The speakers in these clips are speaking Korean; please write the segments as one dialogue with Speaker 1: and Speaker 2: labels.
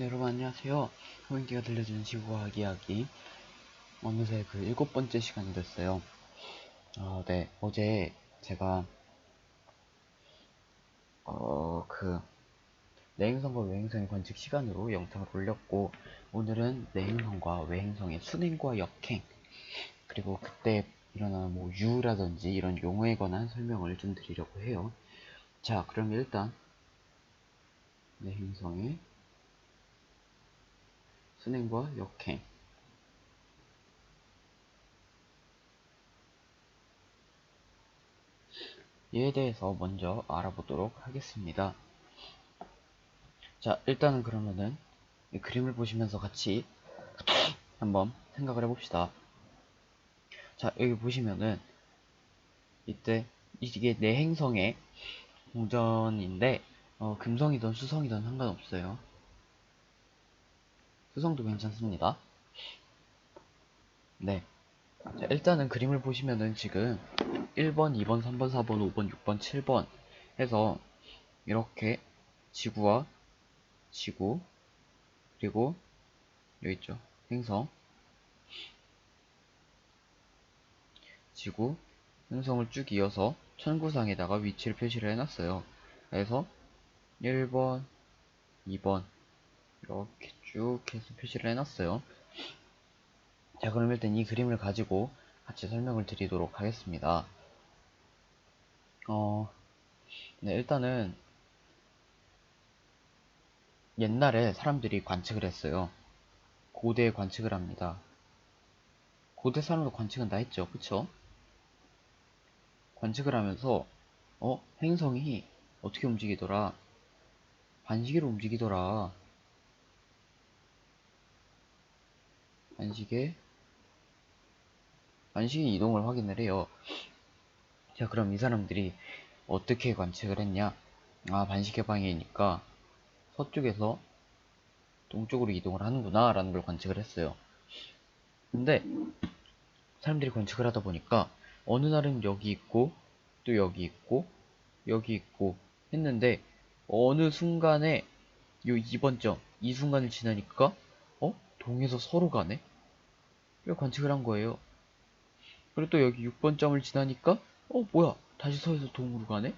Speaker 1: 네, 여러분 안녕하세요. 호인기가 들려주는 지구과학 이야기. 어느새 그 일곱 번째 시간이 됐어요. 어, 네, 어제 제가 어, 그 내행성과 외행성의 관측 시간으로 영상을 올렸고 오늘은 내행성과 외행성의 순행과 역행 그리고 그때 일어나는 뭐 유라든지 이런 용어에 관한 설명을 좀 드리려고 해요. 자, 그럼 일단 내행성의 순행과 역행 이에 대해서 먼저 알아보도록 하겠습니다. 자, 일단은 그러면은 이 그림을 보시면서 같이 한번 생각을 해봅시다. 자, 여기 보시면은 이때 이게 내행성의 공전인데 어, 금성이든 수성이든 상관없어요. 수성도 괜찮습니다. 네. 자, 일단은 그림을 보시면은 지금 1번, 2번, 3번, 4번, 5번, 6번, 7번 해서 이렇게 지구와 지구 그리고 여기 있죠. 행성 지구 행성을 쭉 이어서 천구상에다가 위치를 표시를 해놨어요. 그래서 1번, 2번 이렇게 쭉 해서 표시를 해놨어요. 자, 그럼 일단 이 그림을 가지고 같이 설명을 드리도록 하겠습니다. 어, 네, 일단은 옛날에 사람들이 관측을 했어요. 고대에 관측을 합니다. 고대 사람도 관측은 다 했죠. 그쵸? 관측을 하면서 어? 행성이 어떻게 움직이더라? 반시계로 움직이더라. 반시계 반시계 이동을 확인을 해요. 자, 그럼 이 사람들이 어떻게 관측을 했냐? 아, 반시계 방향이니까 서쪽에서 동쪽으로 이동을 하는구나 라는 걸 관측을 했어요. 근데 사람들이 관측을 하다 보니까 어느 날은 여기 있고 또 여기 있고 여기 있고 했는데 어느 순간에 요 2번 점, 이 순간을 지나니까 어? 동에서 서로 가네? 이걸 관측을 한 거예요. 그리고 또 여기 6번 점을 지나니까 어 뭐야 다시 서에서 동으로 가네?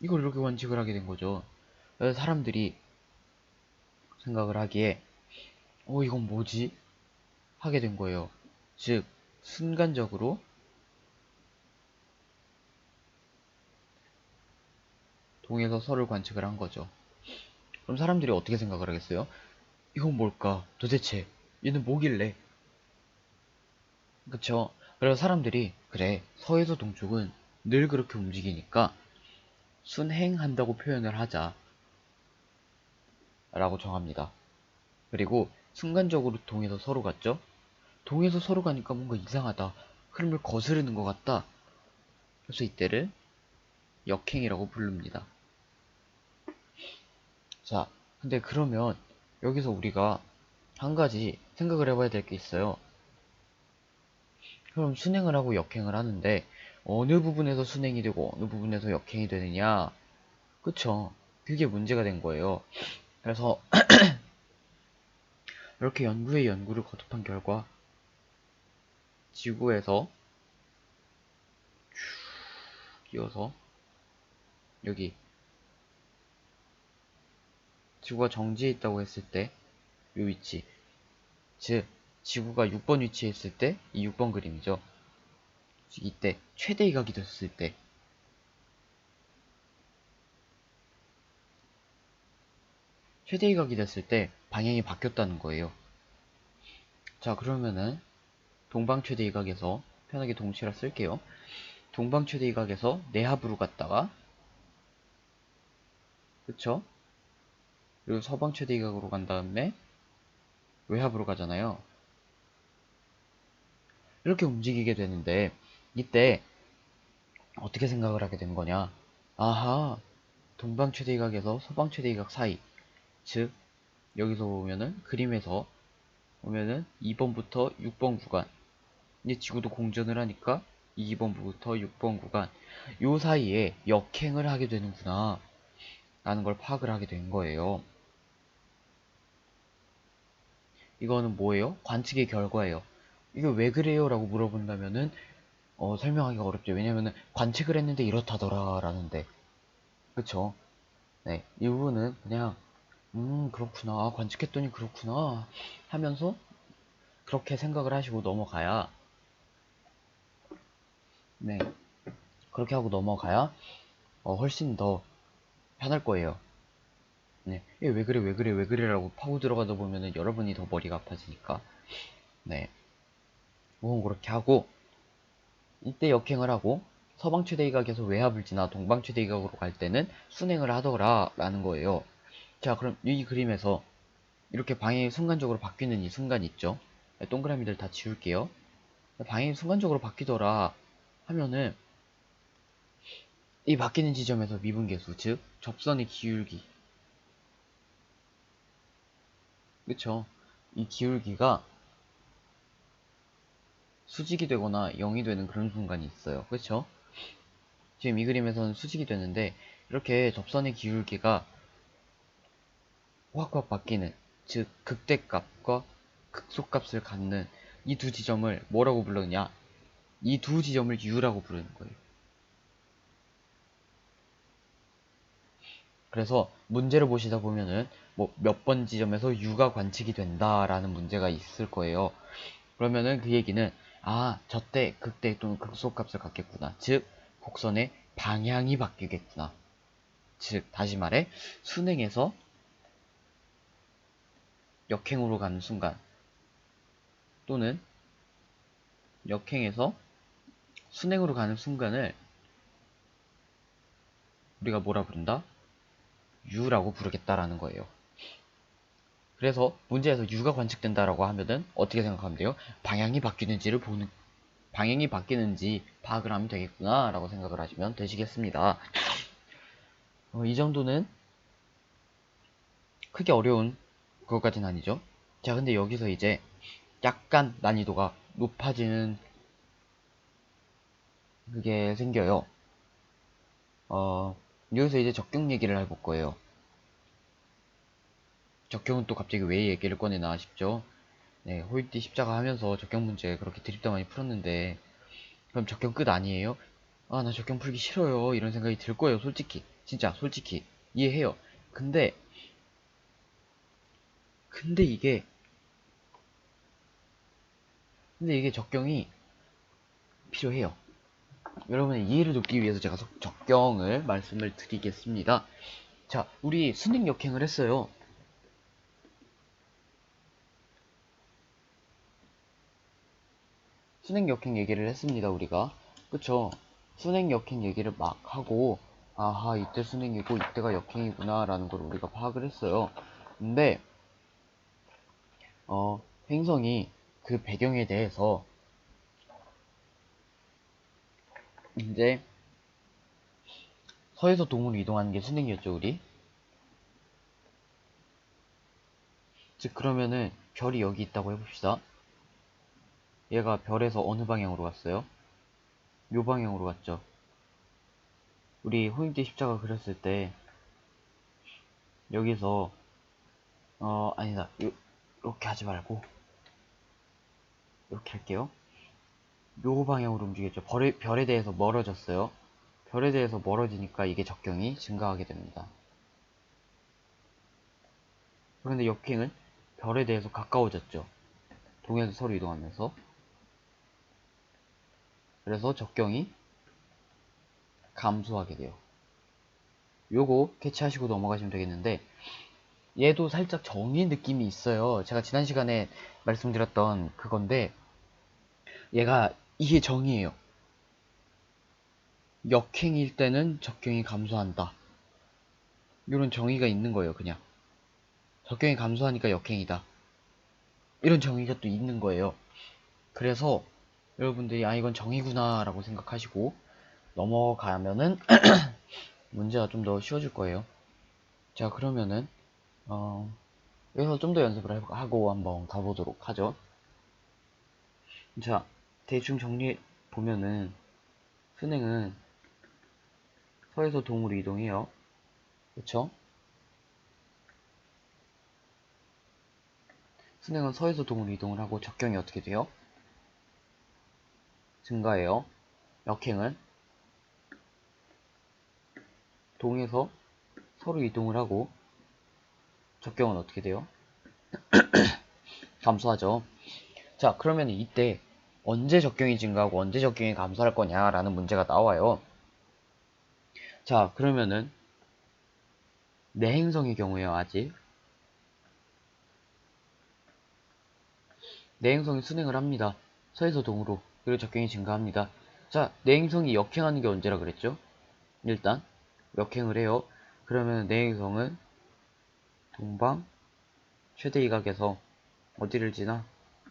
Speaker 1: 이걸 이렇게 관측을 하게 된 거죠. 그래서 사람들이 생각을 하기에 어 이건 뭐지? 하게 된 거예요. 즉 순간적으로 동에서 서를 관측을 한 거죠. 그럼 사람들이 어떻게 생각을 하겠어요? 이건 뭘까? 도대체 얘는 뭐길래? 그쵸? 그래서 사람들이 그래 서에서 동쪽은 늘 그렇게 움직이니까 순행한다고 표현을 하자 라고 정합니다. 그리고 순간적으로 동에서 서로 갔죠? 동에서 서로 가니까 뭔가 이상하다. 흐름을 거스르는 것 같다. 그래서 이때를 역행이라고 부릅니다. 자, 근데 그러면 여기서 우리가 한 가지 생각을 해봐야 될 게 있어요. 그럼 순행을 하고 역행을 하는데 어느 부분에서 순행이 되고 어느 부분에서 역행이 되느냐? 그쵸? 그게 문제가 된 거예요. 그래서 이렇게 연구에 연구를 거듭한 결과 지구에서 쭉 이어서 여기 지구가 정지해 있다고 했을 때 이 위치 즉 지구가 6번 위치에 있을 때 이 6번 그림이죠 즉 이때 최대 이각이 됐을 때 최대 이각이 됐을 때 방향이 바뀌었다는 거예요 자 그러면은 동방 최대 이각에서 편하게 동시라 쓸게요 동방 최대 이각에서 내합으로 갔다가 그쵸? 그리고 서방 최대 이각으로 간 다음에 외합으로 가잖아요. 이렇게 움직이게 되는데 이때 어떻게 생각을 하게 된 거냐? 아하, 동방 최대 이각에서 서방 최대 이각 사이, 즉 여기서 보면은 그림에서 보면은 2번부터 6번 구간, 이제 지구도 공전을 하니까 2번부터 6번 구간, 요 사이에 역행을 하게 되는구나. 라는 걸 파악을 하게 된 거예요. 이거는 뭐예요? 관측의 결과예요. 이게 왜 그래요? 라고 물어본다면은 어, 설명하기가 어렵죠. 왜냐면은 관측을 했는데 이렇다더라 라는데. 그쵸? 네, 이 부분은 그냥 음 그렇구나. 관측했더니 그렇구나. 하면서 그렇게 생각을 하시고 넘어가야. 네. 그렇게 하고 넘어가야 어, 훨씬 더 편할 거예요. 네, 왜 그래 왜 그래 왜 그래라고 파고 들어가다 보면은 여러분이 더 머리가 아파지니까. 네, 우선 그렇게 하고 이때 역행을 하고 서방 최대이각에서 외압을 지나 동방 최대이각으로 갈 때는 순행을 하더라 라는 거예요. 자 그럼 이 그림에서 이렇게 방향이 순간적으로 바뀌는 이 순간 있죠? 네, 동그라미들 다 지울게요. 방향이 순간적으로 바뀌더라 하면은 이 바뀌는 지점에서 미분계수 즉 접선의 기울기 그쵸? 이 기울기가 수직이 되거나 0이 되는 그런 순간이 있어요. 그쵸? 지금 이 그림에서는 수직이 되는데 이렇게 접선의 기울기가 확확 바뀌는 즉 극대값과 극소값을 갖는 이 두 지점을 뭐라고 부르느냐 이 두 지점을 U라고 부르는 거예요. 그래서 문제를 보시다 보면은 뭐 몇 번 지점에서 U가 관측이 된다라는 문제가 있을 거예요. 그러면은 그 얘기는 아, 저때 극대 또는 극소값을 갖겠구나. 즉, 곡선의 방향이 바뀌겠구나. 즉, 다시 말해, 순행에서 역행으로 가는 순간, 또는 역행에서 순행으로 가는 순간을 우리가 뭐라 부른다? U라고 부르겠다라는 거예요. 그래서 문제에서 U가 관측된다라고 하면은 어떻게 생각하면 돼요? 방향이 바뀌는지를 보는 방향이 바뀌는지 파악을 하면 되겠구나 라고 생각을 하시면 되시겠습니다. 어, 이 정도는 크게 어려운 그것까지는 아니죠. 자 근데 여기서 이제 약간 난이도가 높아지는 그게 생겨요. 어, 여기서 이제 적경 얘기를 해볼 거예요. 적경은 또 갑자기 왜 얘기를 꺼내나 싶죠? 네, 호이띠 십자가 하면서 적경 문제 그렇게 드립다 많이 풀었는데 그럼 적경 끝 아니에요? 아, 나 적경 풀기 싫어요. 이런 생각이 들 거예요, 솔직히. 진짜, 솔직히. 이해해요. 근데, 근데 이게, 근데 이게 적경이 필요해요. 여러분의 이해를 돕기 위해서 제가 적경을 말씀을 드리겠습니다. 자, 우리 순행 역행을 했어요. 순행 역행 얘기를 했습니다 우리가. 그쵸? 순행 역행 얘기를 막 하고 아하 이때 순행이고 이때가 역행이구나 라는 걸 우리가 파악을 했어요. 근데 어 행성이 그 배경에 대해서 이제 서에서 동으로 이동하는 게 순행이었죠 우리? 즉 그러면은 별이 여기 있다고 해봅시다 얘가 별에서 어느 방향으로 갔어요? 요 방향으로 갔죠. 우리 호인대 십자가 그렸을 때 여기서 어 아니다 요, 이렇게 하지 말고 이렇게 할게요. 요 방향으로 움직였죠. 별에, 별에 대해서 멀어졌어요. 별에 대해서 멀어지니까 이게 적경이 증가하게 됩니다. 그런데 역행은 별에 대해서 가까워졌죠. 동에서 서로 이동하면서 그래서 적경이 감소하게 돼요. 요거 캐치하시고 넘어가시면 되겠는데 얘도 살짝 정의 느낌이 있어요. 제가 지난 시간에 말씀드렸던 그건데 얘가 이게 정의예요. 역행일 때는 적경이 감소한다. 이런 정의가 있는 거예요, 그냥. 적경이 감소하니까 역행이다. 이런 정의가 또 있는 거예요. 그래서 여러분들이 아 이건 정의구나 라고 생각하시고 넘어가면은 문제가 좀 더 쉬워질 거예요. 자 그러면은 어, 여기서 좀 더 연습을 하고 한번 가보도록 하죠. 자 대충 정리 보면은 순행은 서에서 동으로 이동해요. 그쵸? 순행은 서에서 동으로 이동을 하고 적경이 어떻게 돼요? 증가해요. 역행은 동에서 서로 이동을 하고 적경은 어떻게 돼요? 감소하죠. 자, 그러면 이때 언제 적경이 증가하고 언제 적경이 감소할 거냐라는 문제가 나와요. 자, 그러면은 내행성의 경우에요, 아직. 내행성이 순행을 합니다. 서에서 동으로. 그리고 적경이 증가합니다. 자, 내 행성이 역행하는 게 언제라 그랬죠? 일단 역행을 해요. 그러면 내 행성은 동방 최대 이각에서 어디를 지나?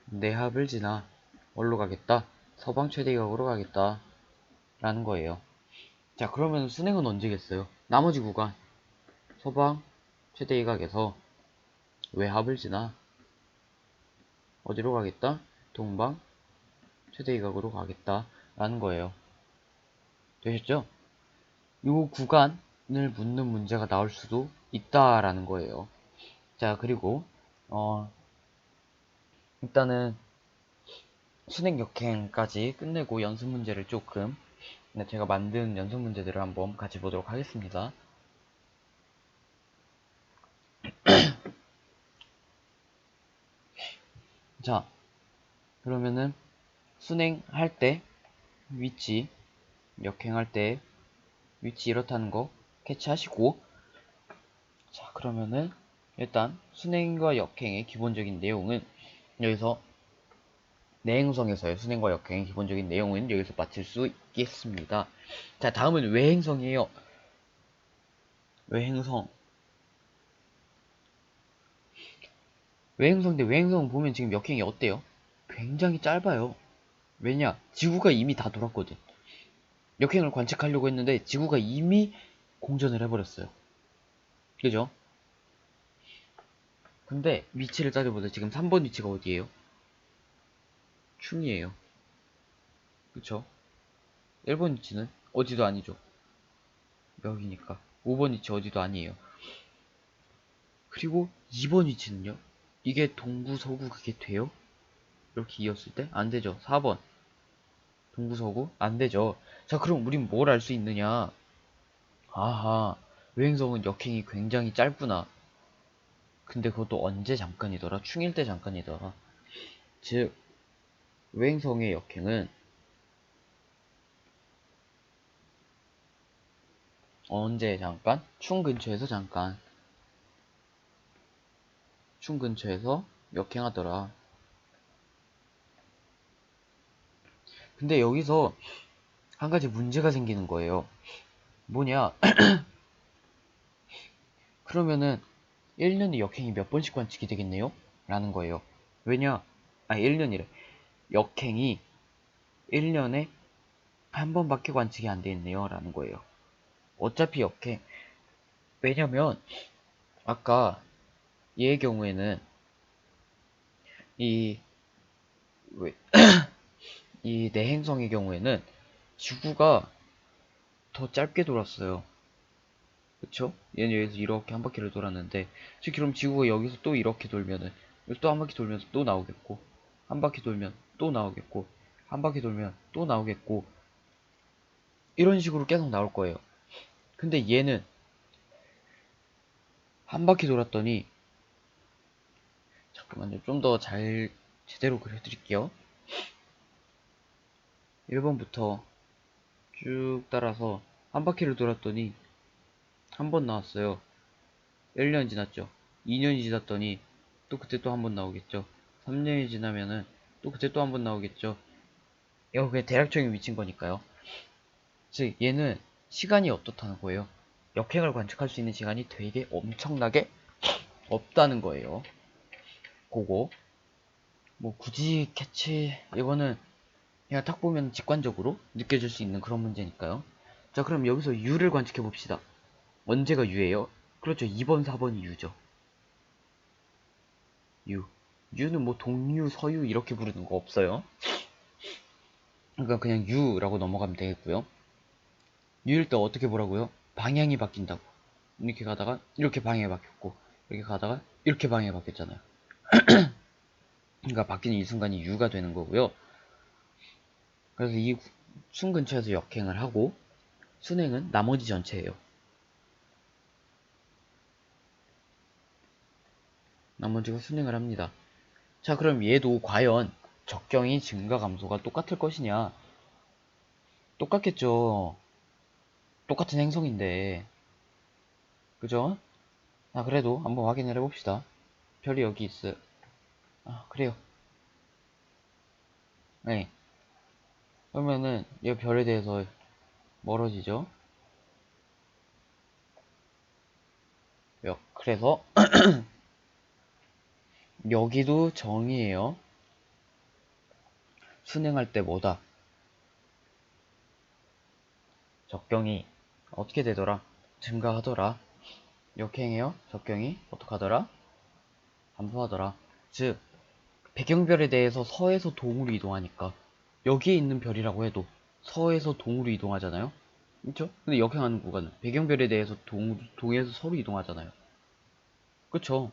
Speaker 1: 내합을 지나 어디로 가겠다? 서방 최대 이각으로 가겠다. 라는 거예요. 자, 그러면 순행은 언제겠어요? 나머지 구간 서방 최대 이각에서 외합을 지나 어디로 가겠다? 동방 최대 이각으로 가겠다. 라는 거예요. 되셨죠? 요 구간을 묻는 문제가 나올 수도 있다라는 거예요. 자, 그리고 어 일단은 순행 역행까지 끝내고 연습 문제를 조금 네, 제가 만든 연습 문제들을 한번 같이 보도록 하겠습니다. 자, 그러면은 순행할 때 위치, 역행할 때 위치 이렇다는 거 캐치하시고 자, 그러면은 일단 순행과 역행의 기본적인 내용은 여기서 내행성에서의 순행과 역행의 기본적인 내용은 여기서 마칠 수 있겠습니다. 자, 다음은 외행성이에요. 외행성. 외행성 대 외행성 보면 지금 역행이 어때요? 굉장히 짧아요. 왜냐? 지구가 이미 다 돌았거든. 역행을 관측하려고 했는데 지구가 이미 공전을 해버렸어요. 그죠? 근데 위치를 따져보자. 지금 3번 위치가 어디예요? 충이에요. 그쵸? 1번 위치는 어디도 아니죠. 여기니까. 5번 위치 어디도 아니에요. 그리고 2번 위치는요? 이게 동구, 서구 그게 돼요? 이렇게 이었을 때? 안 되죠. 4번. 동구, 서구? 안 되죠. 자, 그럼 우린 뭘 알 수 있느냐? 아하, 외행성은 역행이 굉장히 짧구나. 근데 그것도 언제 잠깐이더라? 충일 때 잠깐이더라. 즉, 외행성의 역행은 언제 잠깐? 충 근처에서 잠깐. 충 근처에서 역행하더라. 근데 여기서 한 가지 문제가 생기는 거예요. 뭐냐? 그러면은 1년에 역행이 몇 번씩 관측이 되겠네요? 라는 거예요. 왜냐? 아니 1년이래. 역행이 1년에 한 번밖에 관측이 안 되겠네요. 라는 거예요. 어차피 역행. 왜냐면 아까 얘의 경우에는 이 왜, 이 내행성의 경우에는 지구가 더 짧게 돌았어요. 그쵸? 얘는 여기서 이렇게 한 바퀴를 돌았는데 즉 그럼 지구가 여기서 또 이렇게 돌면은 또 한 바퀴 돌면서 또 나오겠고 한 바퀴 돌면 또 나오겠고 한 바퀴 돌면 또 나오겠고 이런 식으로 계속 나올 거예요. 근데 얘는 한 바퀴 돌았더니 잠깐만요. 좀 더 잘 제대로 그려드릴게요. 1번부터 쭉 따라서 한 바퀴를 돌았더니 한 번 나왔어요. 1년 지났죠. 2년이 지났더니 또 그때 또 한 번 나오겠죠. 3년이 지나면은 또 그때 또 한 번 나오겠죠. 이거 그냥 대략적인 위치인 거니까요. 즉 얘는 시간이 어떻다는 거예요. 역행을 관측할 수 있는 시간이 되게 엄청나게 없다는 거예요. 그거 뭐 굳이 캐치 이거는 그냥 딱 보면 직관적으로 느껴질 수 있는 그런 문제니까요. 자 그럼 여기서 U를 관측해 봅시다. 언제가 U예요? 그렇죠. 2번, 4번이 U죠. U. U는 뭐 동유, 서유 이렇게 부르는 거 없어요. 그러니까 그냥 U라고 넘어가면 되겠고요. U일 때 어떻게 보라고요? 방향이 바뀐다고. 이렇게 가다가 이렇게 방향이 바뀌었고 이렇게 가다가 이렇게 방향이 바뀌었잖아요. 그러니까 바뀌는 이 순간이 U가 되는 거고요. 그래서 이 순 근처에서 역행을 하고 순행은 나머지 전체예요. 나머지가 순행을 합니다. 자, 그럼 얘도 과연 적경이 증가 감소가 똑같을 것이냐? 똑같겠죠. 똑같은 행성인데. 그죠? 아, 그래도 한번 확인을 해봅시다. 별이 여기 있어요. 아, 그래요. 네. 그러면은, 이 별에 대해서 멀어지죠? 여- 그래서, 여기도 정이에요. 순행할 때 뭐다? 적경이 어떻게 되더라? 증가하더라. 역행해요? 적경이 어떡하더라? 감소하더라. 즉, 배경별에 대해서 서에서 동으로 이동하니까 여기에 있는 별이라고 해도 서에서 동으로 이동하잖아요? 그쵸? 근데 역행하는 구간은 배경별에 대해서 동, 동에서 서로 이동하잖아요. 그쵸?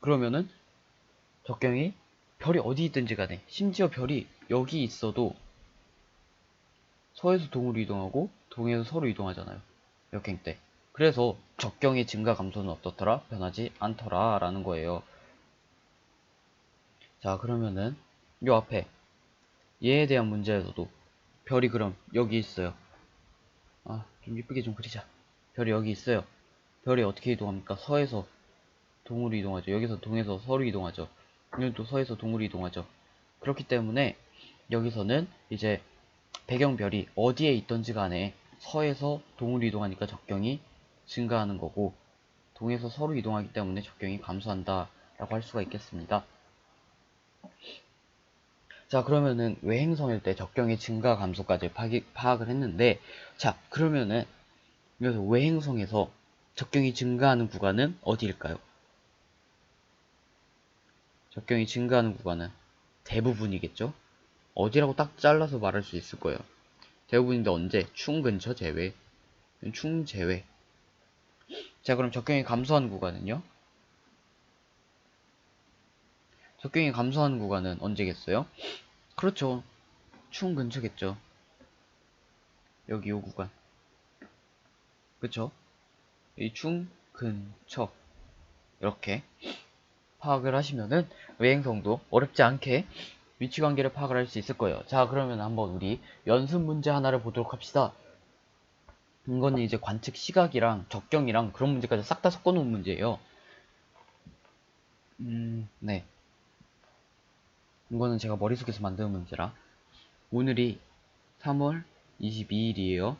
Speaker 1: 그러면은 적경이 별이 어디 있든지 간에 심지어 별이 여기 있어도 서에서 동으로 이동하고 동에서 서로 이동하잖아요. 역행 때. 그래서 적경의 증가 감소는 어떻더라? 변하지 않더라 라는 거예요. 자 그러면은 요 앞에 얘에 대한 문제에서도 별이 그럼 여기 있어요. 아 좀 이쁘게 좀 그리자. 별이 여기 있어요. 별이 어떻게 이동합니까? 서에서 동으로 이동하죠. 여기서 동에서 서로 이동하죠. 여기 또 서에서 동으로 이동하죠. 그렇기 때문에 여기서는 이제 배경별이 어디에 있던지 간에 서에서 동으로 이동하니까 적경이 증가하는 거고 동에서 서로 이동하기 때문에 적경이 감소한다 라고 할 수가 있겠습니다. 자 그러면은 외행성일 때 적경의 증가 감소까지 파기, 파악을 했는데 자 그러면은 여기서 외행성에서 적경이 증가하는 구간은 어디일까요? 적경이 증가하는 구간은 대부분이겠죠? 어디라고 딱 잘라서 말할 수 있을 거예요. 대부분인데 언제? 충 근처 제외. 충 제외. 자 그럼 적경이 감소하는 구간은요? 적경이 감소하는 구간은 언제겠어요? 그렇죠. 충 근처겠죠. 여기 요 구간. 그쵸? 이 충 근처. 이렇게 파악을 하시면은 외행성도 어렵지 않게 위치관계를 파악을 할 수 있을 거예요. 자, 그러면 한번 우리 연습 문제 하나를 보도록 합시다. 이거는 이제 관측 시각이랑 적경이랑 그런 문제까지 싹 다 섞어 놓은 문제예요. 음, 네. 이거는 제가 머릿속에서 만든 문제라. 오늘이 3월 22일이에요.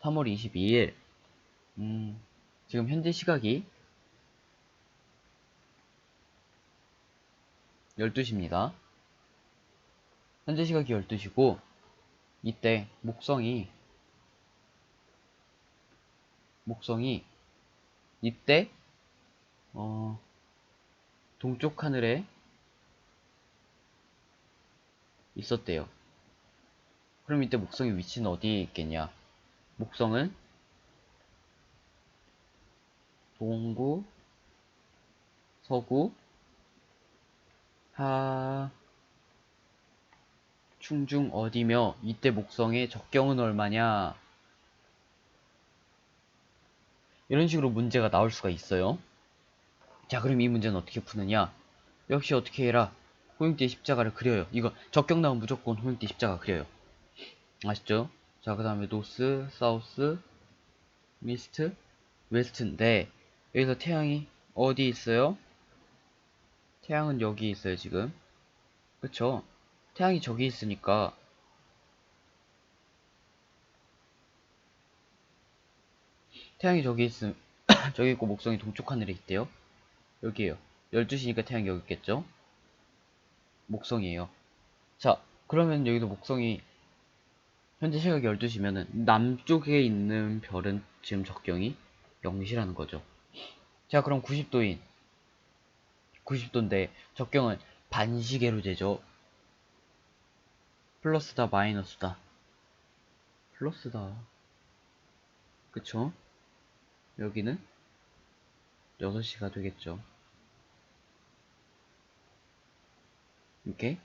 Speaker 1: 3월 22일. 음, 지금 현재 시각이 12시입니다. 현재 시각이 12시고, 이때 목성이, 목성이, 이때, 어, 동쪽 하늘에 있었대요. 그럼 이때 목성의 위치는 어디에 있겠냐? 목성은 동구, 서구, 하, 충중 어디며 이때 목성의 적경은 얼마냐? 이런 식으로 문제가 나올 수가 있어요. 자, 그럼 이 문제는 어떻게 푸느냐? 역시 어떻게 해라. 호용대 십자가를 그려요. 이거 적경 나오면 무조건 호용대 십자가 그려요. 아시죠? 자, 그 다음에 노스, 사우스, 미스트, 웨스트인데 여기서 태양이 어디 있어요? 태양은 여기 있어요, 지금. 그쵸? 태양이 저기 있으니까 태양이 저기 있음 저기 있고 목성이 동쪽 하늘에 있대요. 여기에요. 12시니까 태양이 여기 있겠죠? 목성이에요. 자, 그러면 여기도 목성이 현재 시각이 12시면은 남쪽에 있는 별은 지금 적경이 0시라는 거죠. 자, 그럼 90도인 90도인데 적경은 반시계로 재죠. 플러스다 마이너스다. 플러스다. 그쵸? 여기는 6시가 되겠죠. 이렇게?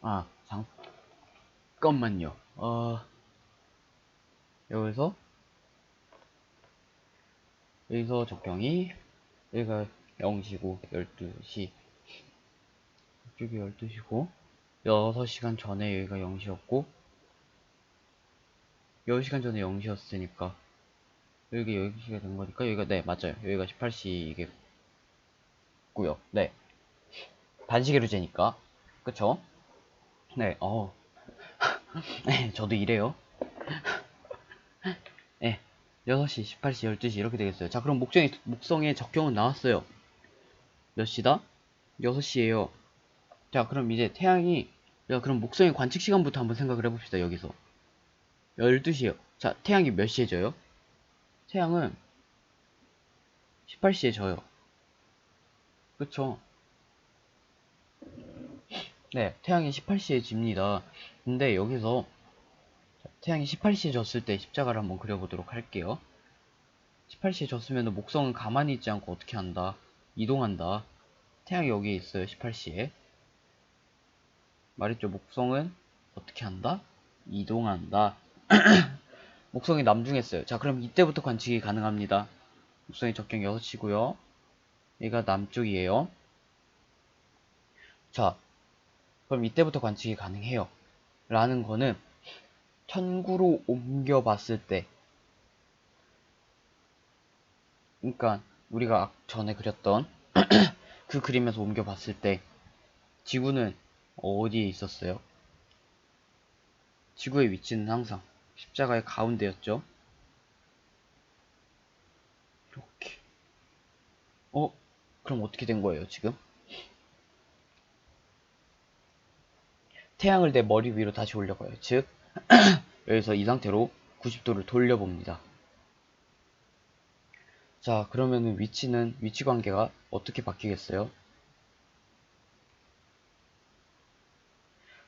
Speaker 1: 아 잠깐만요. 어 여기서 여기서 적경이 여기가 0시고 12시. 이쪽이 12시고 6시간 전에 여기가 0시였고 10시간 전에 0시였으니까 여기 10시가 된 거니까 여기가 네 맞아요. 여기가 18시겠고요. 네 반시계로 재니까. 그쵸? 네 어. 네 저도 이래요. 네 6시 18시 12시 이렇게 되겠어요. 자 그럼 목적이 목성의 적경은 나왔어요. 몇 시다? 6시에요. 자 그럼 이제 태양이 야 그럼 목성의 관측 시간부터 한번 생각을 해봅시다 여기서. 12시에요. 자 태양이 몇 시에 져요? 태양은 18시에 져요. 그쵸 네 태양이 18시에 집니다. 근데 여기서 자, 태양이 18시에 졌을 때 십자가를 한번 그려보도록 할게요. 18시에 졌으면 목성은 가만히 있지 않고 어떻게 한다? 이동한다. 태양이 여기에 있어요 18시에. 말했죠? 목성은 어떻게 한다? 이동한다. 목성이 남중했어요. 자 그럼 이때부터 관측이 가능합니다. 목성의 적경 6시고요. 얘가 남쪽이에요. 자 그럼 이때부터 관측이 가능해요 라는 거는 천구로 옮겨 봤을 때 그러니까 우리가 전에 그렸던 그 그림에서 옮겨 봤을 때 지구는 어디에 있었어요? 지구의 위치는 항상 십자가의 가운데였죠. 이렇게. 어? 그럼 어떻게 된 거예요, 지금? 태양을 내 머리 위로 다시 올려봐요. 즉, 여기서 이 상태로 90도를 돌려봅니다. 자, 그러면은 위치는, 위치 관계가 어떻게 바뀌겠어요?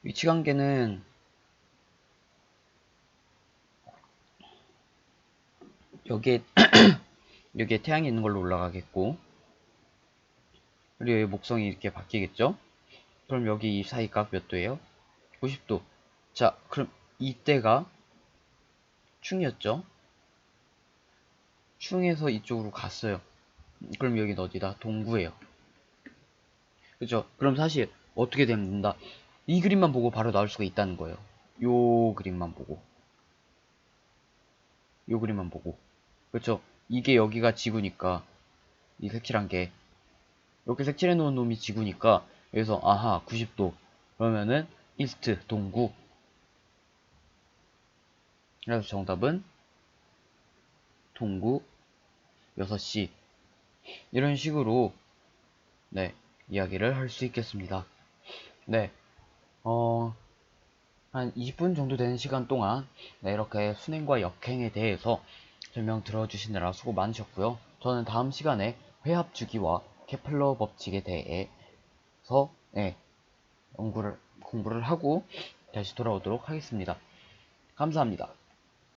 Speaker 1: 위치 관계는 여기에 여기에 태양이 있는 걸로 올라가겠고 그리고 여기 목성이 이렇게 바뀌겠죠? 그럼 여기 이 사이 각 몇 도예요? 90도. 자, 그럼 이때가 충이었죠? 충에서 이쪽으로 갔어요. 그럼 여기는 어디다? 동구예요. 그죠? 그럼 사실 어떻게 된다? 이 그림만 보고 바로 나올 수가 있다는 거예요. 요 그림만 보고. 요 그림만 보고. 그렇죠? 이게 여기가 지구니까 이 색칠한 게 이렇게 색칠해 놓은 놈이 지구니까 여기서 아하 90도 그러면은 이스트 동구. 그래서 정답은 동구 6시. 이런 식으로 네 이야기를 할 수 있겠습니다. 네 어, 한 20분 정도 되는 시간 동안 네, 이렇게 순행과 역행에 대해서 설명 들어주시느라 수고 많으셨고요. 저는 다음 시간에 회합 주기와 케플러 법칙에 대해서 네, 연구를 공부를 하고 다시 돌아오도록 하겠습니다. 감사합니다.